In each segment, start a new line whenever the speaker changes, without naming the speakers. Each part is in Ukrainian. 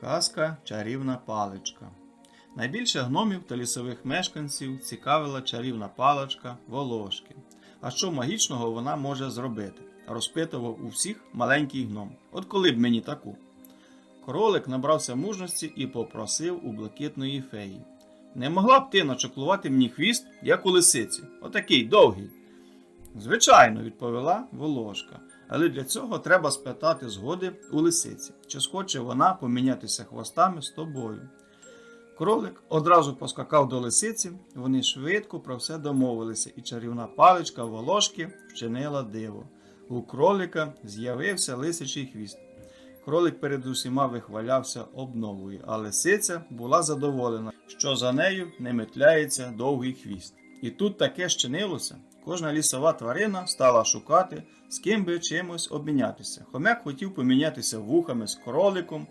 Казка Чарівна паличка. Найбільше гномів та лісових мешканців цікавила чарівна паличка Волошки. А що магічного вона може зробити? розпитував у всіх маленький гном. От коли б мені таку? Кролик набрався мужності і попросив у блакитної феї. Не могла б ти начоклувати мені хвіст, як у лисиці, отакий довгий. Звичайно, відповіла Волошка, але для цього треба спитати згоди у лисиці, чи схоче вона помінятися хвостами з тобою. Кролик одразу поскакав до лисиці, вони швидко про все домовилися, і чарівна паличка волошки вчинила диво. У кролика з'явився лисичий хвіст. Кролик перед усіма вихвалявся обновою, а лисиця була задоволена, що за нею не метляється довгий хвіст. І тут таке щинилося. Кожна лісова тварина стала шукати, з ким би чимось обмінятися. Хомяк хотів помінятися вухами з кроликом,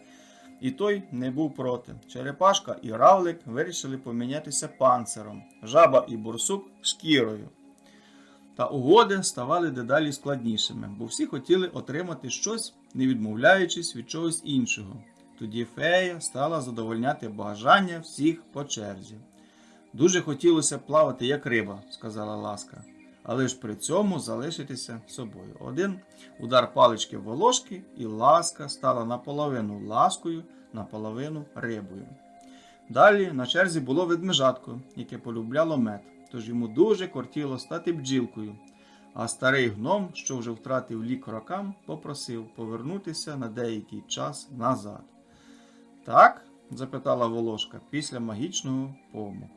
і той не був проти. Черепашка і равлик вирішили помінятися панциром, жаба і бурсук шкірою. Та угоди ставали дедалі складнішими, бо всі хотіли отримати щось, не відмовляючись від чогось іншого. Тоді фея стала задовольняти бажання всіх по черзі. Дуже хотілося плавати, як риба, сказала ласка, але ж при цьому залишитися собою. Один удар палички волошки, і ласка стала наполовину ласкою, наполовину рибою. Далі на черзі було ведмежатко, яке полюбляло мед, тож йому дуже кортіло стати бджілкою. А старий гном, що вже втратив лік рокам, попросив повернутися на деякий час назад. Так? запитала волошка після магічного помаху.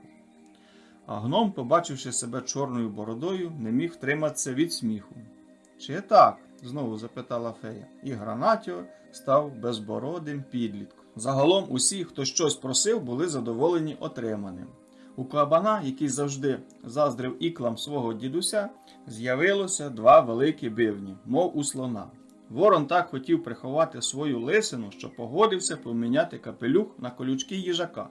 А гном, побачивши себе чорною бородою, не міг втриматися від сміху. Чи так? знову запитала фея, і Гранатіо став безбородим підлітком. Загалом усі, хто щось просив, були задоволені отриманим. У кабана, який завжди заздрив іклам свого дідуся, з'явилося два великі бивні, мов у слона. Ворон так хотів приховати свою лисину, що погодився поміняти капелюх на колючки їжака.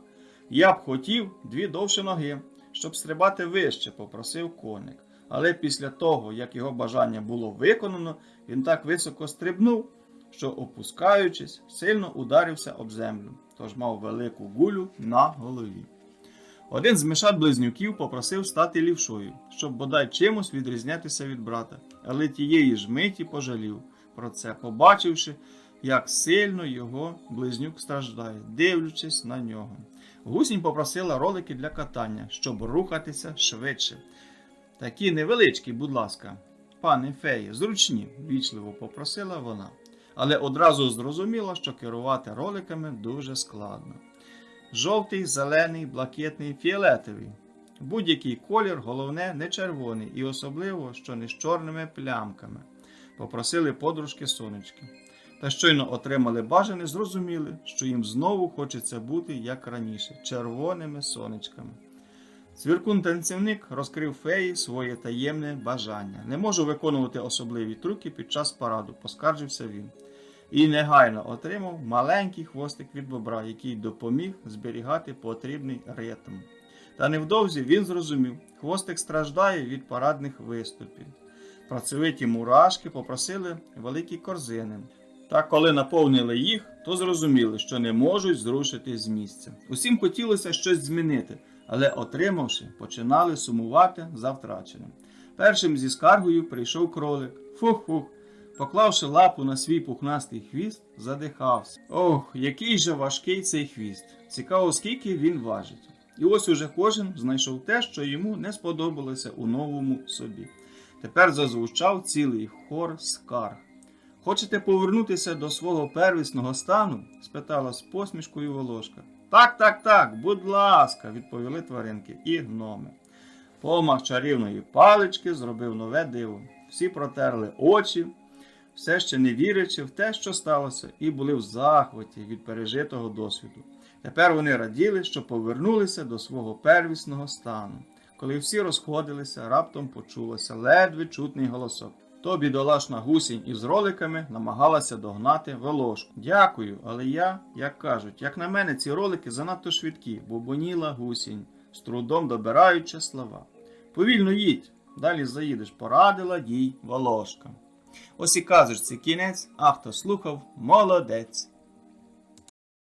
Я б хотів дві довші ноги, щоб стрибати вище, попросив коник. Але після того, як його бажання було виконано, він так високо стрибнув, що, опускаючись, сильно ударився об землю, тож мав велику гулю на голові. Один з мишат близнюків попросив стати лівшою, щоб бодай чимось відрізнятися від брата, але тієї ж миті пожалів про це, побачивши, як сильно його близнюк страждає, дивлячись на нього. Гусінь попросила ролики для катання, щоб рухатися швидше. Такі невеличкі, будь ласка, пане феї, зручні, вічливо попросила вона, але одразу зрозуміла, що керувати роликами дуже складно. Жовтий, зелений, блакитний, фіолетовий. Будь-який колір, головне, не червоний, і особливо, що не з чорними плямками. Попросили подружки сонечки. Та щойно отримали бажане, зрозуміли, що їм знову хочеться бути, як раніше, червоними сонечками. Цвіркун танцівник розкрив феї своє таємне бажання. Не можу виконувати особливі трюки під час параду, поскаржився він. І негайно отримав маленький хвостик від бобра, який допоміг зберігати потрібний ритм. Та невдовзі він зрозумів, хвостик страждає від парадних виступів. Працьовиті мурашки попросили великі корзини. Та коли наповнили їх, то зрозуміли, що не можуть зрушити з місця. Усім хотілося щось змінити, але, отримавши, починали сумувати за втраченим. Першим зі скаргою прийшов кролик. Фух-фух. Поклавши лапу на свій пухнастий хвіст, задихався. Ох, який же важкий цей хвіст. Цікаво, скільки він важить. І ось уже кожен знайшов те, що йому не сподобалося у новому собі. Тепер зазвучав цілий хор скарг. Хочете повернутися до свого первісного стану? спитала з посмішкою Волошка. Так, так, так, будь ласка, відповіли тваринки і гноми. Помах чарівної палички зробив нове диво. Всі протерли очі, все ще не вірячи в те, що сталося, і були в захваті від пережитого досвіду. Тепер вони раділи, що повернулися до свого первісного стану. Коли всі розходилися, раптом почулося ледве чутний голосок. То бідолашна гусінь із роликами намагалася догнати волошку. Дякую, але я, як кажуть, як на мене, ці ролики занадто швидкі, бубоніла гусінь, з трудом добираючи слова. Повільно їдь, далі заїдеш, порадила їй волошка. Ось і казочці кінець, а хто слухав, молодець.